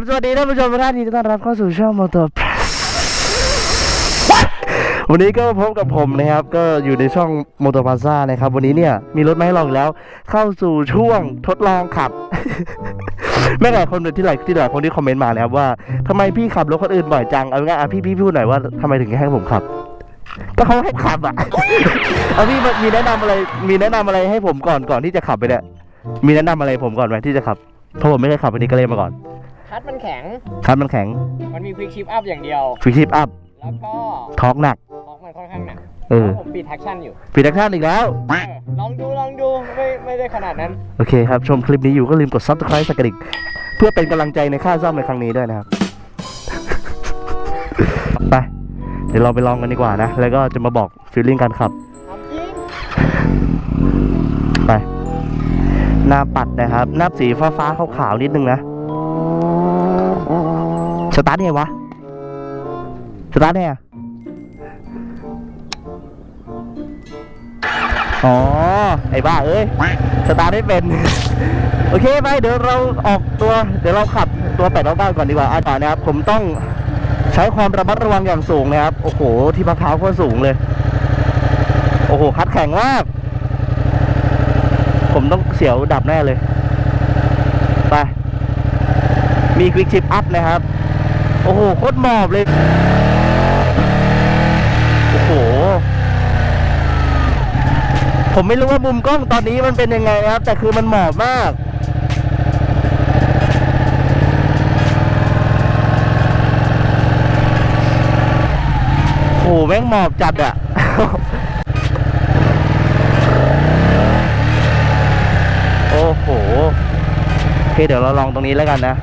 บสวัสดีท่านผู้ชมทุกท่านยินดีต้อนรับเข้าสู่ช่องมอเตอร์วันนี้ก็พบกับผมนะครับ ก็อยู่ในช่องมอเตอร์พาซ่านะครับ วันนี้เนี่ยมีรถมาให้ลองอีกแล้ว เข้าสู่ช่วงทดลองขับ ไม่หลายคนที่หลายที่หลายคนที่คอมเมนต์มานะครับว่าทำไมพี่ขับรถคนอื่นบ่อยจังเอาง่ายๆอะพี่พี่พูดหน่อยว่าทำไมถึงให้ผมขับก็เขาให้ขับอะ เอาพี่มีแนะนำอะไร มีแนะนำอะไรให้ผมก่อนก่อนที่จะขับไปเนี่ยมีแนะนำอะไรผมก่อนไหมที่จะขับเพราะผมไม่เคยขับอันนี้ก็เลยมาก่อน คัดมันแข็ง คันมันแข็ง มันมีควิกชิปอัพอย่างเดียวฟิชิปอัพ แล้วก็ทอกหนักท็อกมันค่อนข้างหนักเออผมปิดแท็กชั่นอยู่ฟีดแอคชั่นอีกแล้วเออลองดูลองดูไม่ไม่ได้ขนาดนั้น โอเคครับ ชมคลิปนี้อยู่ก็ลืมกด subscribe สักกระดิกเพื่อเป็นกำลังใจในค่าซ่อมในครั้งนี้ด้วยนะครับ ไป เดี๋ยวเราไปลองกันดีกว่านะ แล้วก็จะมาบอกฟีลลิ่งการขับทำจริงไป หน้าปัดนะครับ หน้าสีฟ้าฟ้าๆขาวๆนิดนึงนะ สตาร์ทไงวะ สตาร์ทไงอะอ๋อ ไอ้บ้าเอ้ย สตาร์ทไม่เป็น โอเคไปเดี๋ยวเราออกตัว เดี๋ยวเราขับตัวแปดล้อก้าก่อนดีกว่าอาจารย์นะครับ ผมต้องใช้ความระมัดระวังอย่างสูงนะครับ โอ้โห ที่พักเท้าโคตรสูงเลย โอ้โห คัดแข็งมาก ผมต้องเสียวดับแน่เลย ไป มีควิกชิปอัพนะครับ อ้โหโคตรหมอบเลย โอ้โห ผมไม่รู้ว่ามุมกล้องตอนนี้มันเป็นยังไงนะครับ แต่คือมันหมอบมากโอ้โหแม่งหมอบจัดอะโอ้โห โอเคเดี๋ยวเราลองตรงนี้แล้วกันนะ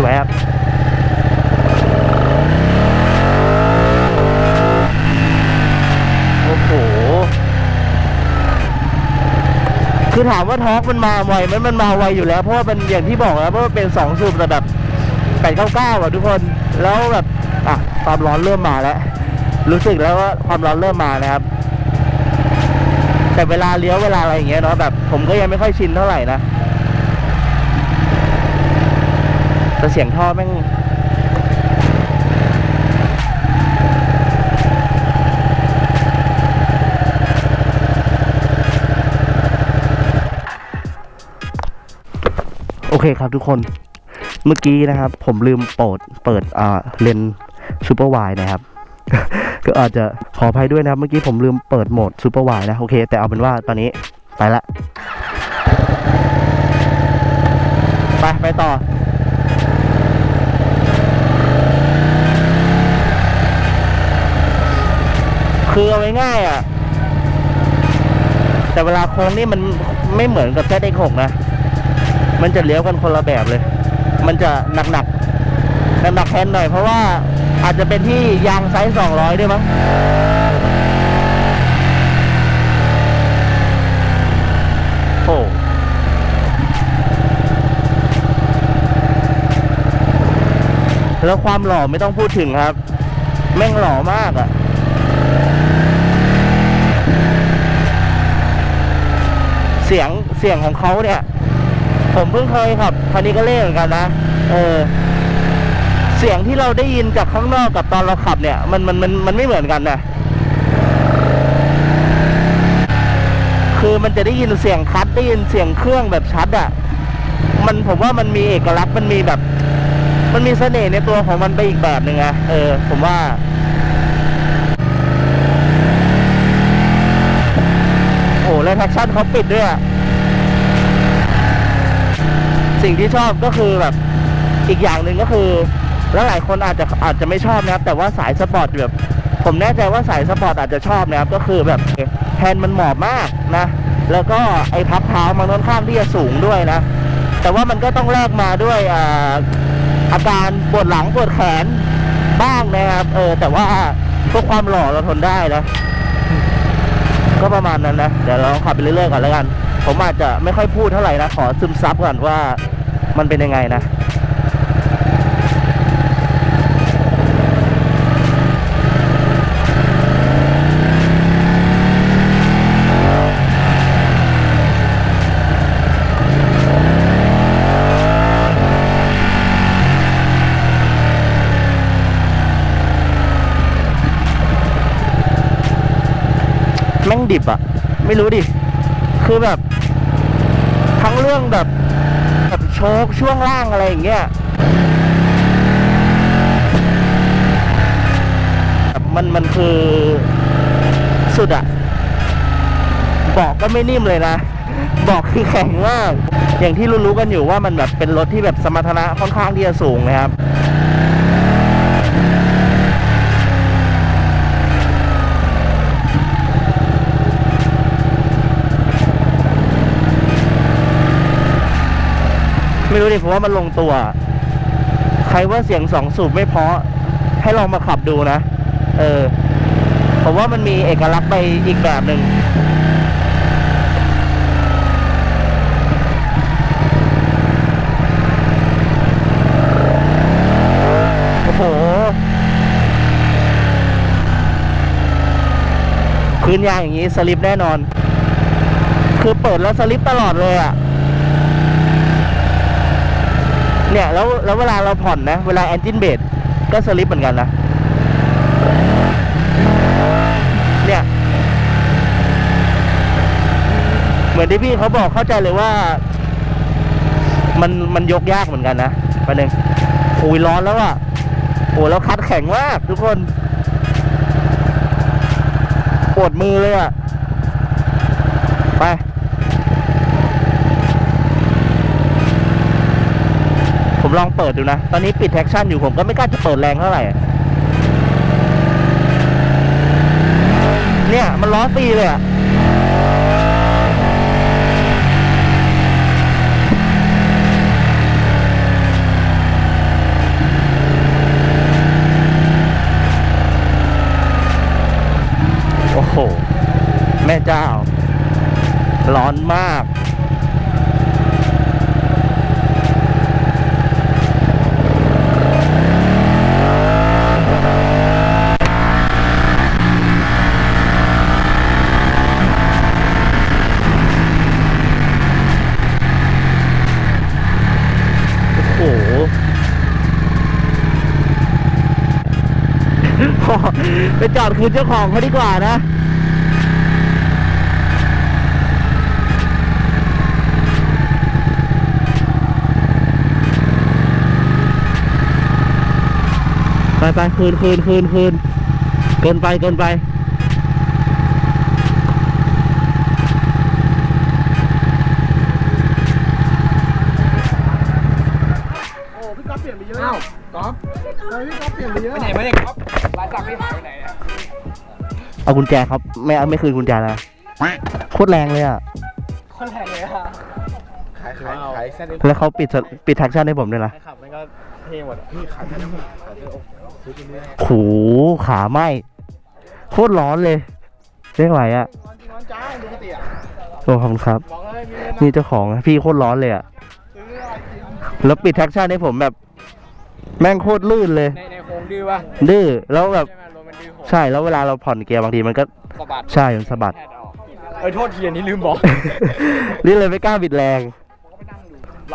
ชวบโอ้โห คือถามว่าทอกมันมาไวไหมมันมาไวอยู่แล้ว เพราะว่ามันอย่างที่บอกแล้วเพราะว่าเป็นสองสูบแต่แบบแปดเก้าเก้าอะทุกคน แล้วแบบอะความร้อนเริ่มมาแล้ว รู้สึกแล้วว่าความร้อนเริ่มมานะครับ แต่เวลาเลี้ยวเวลาอะไรอย่างเงี้ยเนาะแบบ ผมก็ยังไม่ค่อยชินเท่าไหร่นะ แต่เสียงท่อแม่งโอเคครับทุกคนเมื่อกี้นะครับ ผมลืมเปิดเปิดอ่าเลนซูเปอร์วายนะครับ ก็อาจจะขออภัยด้วยนะครับ เมื่อกี้ผมลืมเปิดโหมดซูเปอร์วายนะ โอเค แต่เอาเป็นว่าตอนนี้ ไปละ ไป ไปต่อ คือเอาง่ายๆอะ แต่เวลาโค้งนี่มันไม่เหมือนกับแค่เด็กหกนะ มันจะเลี้ยวกันคนละแบบเลย มันจะหนักหนักหนักหนักแทนหน่อยเพราะว่าอาจจะเป็นที่ยางไซส์สองร้อยด้วยมั้งโอ้แล้วความหล่อไม่ต้องพูดถึงครับ แม่งหล่อมากอะ เสียงเสียงของเขาเนี่ย ผมเพิ่งเคยขับคันนี้ก็เล่เหมือนกันนะเออเสียงที่เราได้ยินจากข้างนอกกับตอนเราขับเนี่ย มันมันมันมันไม่เหมือนกันนะคือมันจะได้ยินเสียงคัดได้ยินเสียงเครื่องแบบชัดอะ่ะมันผมว่ามันมีเอกลักษณ์มันมีแบบ มันมีเสน่ห์ในตัวของมันไปอีกแบบหนึ่งอะเออ ผมว่า โอ้แล้วแท็กชั่นเขาปิดด้วยอะสิ่งที่ชอบก็คือแบบอีกอย่างหนึ่งก็คือแล้วหลายคนอาจจะอาจจะไม่ชอบนะครับ แต่ว่าสายสปอร์ตแบบ ผมแน่ใจว่าสายสปอร์ตอาจจะชอบนะครับ ก็คือแบบแฮนด์มันหมอบมากนะ แล้วก็ไอ้พับเท้ามันค่อนข้างที่จะสูงด้วยนะ แต่ว่ามันก็ต้องแลกมาด้วยอาการปวดหลังปวดแขนบ้างนะครับ เออแต่ว่าพื่อความหล่อเราทนได้นะ ก็ประมาณนั้นนะเดี๋ยวเราขับไปเรื่อยๆก่อนแล้วกัน ผมอาจจะไม่ค่อยพูดเท่าไหร่นะ ขอซึมซับก่อนว่ามันเป็นยังไงนะ แม่งดิบอะไม่รู้ดิ คือแบบ ทั้งเรื่องแบบแบบโชคช่วงล่างอะไรอย่างเงี้ยมันมันคือสุดอะบอกก็ไม่นิ่มเลยนะ บอกคือแข็งมาก อย่างที่รู้ๆกันอยู่ว่ามันแบบเป็นรถที่แบบสมรรถนะค่อนข้างที่จะสูงนะครับ ไม่รู้ดิผมว่ามันลงตัว ใครว่าเสียงสองสูบไม่เพาะ ให้ลองมาขับดูนะ เออผมว่ามันมีเอกลักษณ์ไปอีกแบบหนึ่งโอ้โห พื้นยางอย่างนี้สลิปแน่นอน คือเปิดแล้วสลิปตลอดเลยอะ เนี่ยแล้วแล้วเวลาเราผ่อนนะ เวลาแอนจินเบรก็สลิปเหมือนกันนะ เนี่ย เหมือนที่พี่เขาบอกเข้าใจเลยว่า มันมันยกยากเหมือนกันนะประเด็นโอ้ยร้อนแล้วอะโอ้แล้วคัดแข็งมากทุกคนปวดมือเลยอะ ไป ผมลองเปิดดูนะ ตอนนี้ปิดแท็กชั่นอยู่ผมก็ไม่กล้าจะเปิดแรงเท่าไหร่ เนี่ย มันล้อฟรีเลยอะโอ้โห แม่เจ้า ร้อนมาก โอ้โห ไปจอดคืนเจ้าของเขาดีกว่านะไปไปคืนคืนคืนคืนเกินไปเกินไป ร้านสักพี่หายไปไหนเนี่ยเอากุญแจครับ ไม่เอาไม่คืนกุญแจนะโคตรแรงเลยอะคนแรงเลยอะขายขายขายเส้นนี้แล้วเขาปิดสปิดแท็กชั่นให้ผมด้วยนะไอ้ขับมันก็เท่หมดอะพี่ขายเส้นนี้ขายเส้นอกซื้อตัวนี้โหขาไหมโคตรร้อนเลยเรียกไหวอะร้อนจริงร้อนจ้าดูกติอะโอ้ขอบคุณครับ บอกเลยมีเงินนี่เจ้าของนะพี่โคตรร้อนเลยอะ ซื้ออะไรกินแล้วปิดแท็กชั่นให้ผมแบบ แม่งโคตรลื่นเลย ในในโค้ง ดื้อป่ะดื้อแล้วแบบใช่ไหมรถมันดื้อโค้งใช่แล้วเวลาเราผ่อนเกียร์บางทีมันก็ สะบัดใช่มันสะบัดแพดออกเอ้ยโทษทีอันนี้ลืมบอกนี่เลยไม่กล้าบิดแรง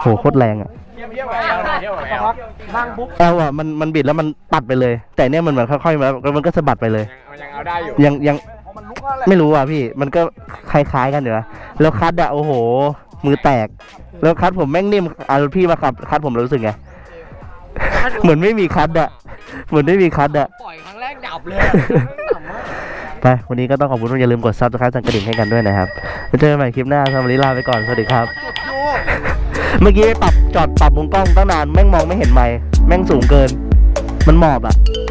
โหโคตรแรงอะเยี่ยมเยี่ยมไปเอาหน่อยเยี่ยมไปเอานั่งปุ๊บแอลอะมันมันบิดแล้วมันปัดไปเลย แต่เนี่ยมันเหมือนค่อยๆมาแล้วมันก็สะบัดไปเลย ยังยังเอาได้อยู่ยังยังเพราะมันลุกแล้วแหละไม่รู้อะพี่มันก็คล้ายๆกันอยู่นะแล้วคัดอะโอ้โห มือแตก แล้วคัดผมแม่งนิ่มอะพี่มาขับคัดผมรู้สึกไง เหมือนไม่มีคัดอะ เหมือนไม่มีคัดอะ ปล่อยครั้งแรกดับเลยอะดับมาก ไป วันนี้ก็ต้องขอบคุณทุกคนอย่าลืมกดซับสไครต์สั่นกระดิ่งให้กันด้วยนะครับแล้วเจอกันใหม่คลิปหน้าสำหรับวันนี้ลาไปก่อน สวัสดีครับจุดยูเมื่อกี้ปรับจอดปรับมุมกล้องตั้งนาน แม่งมองไม่เห็นไมค์แม่งสูงเกิน มันหมอบอะโ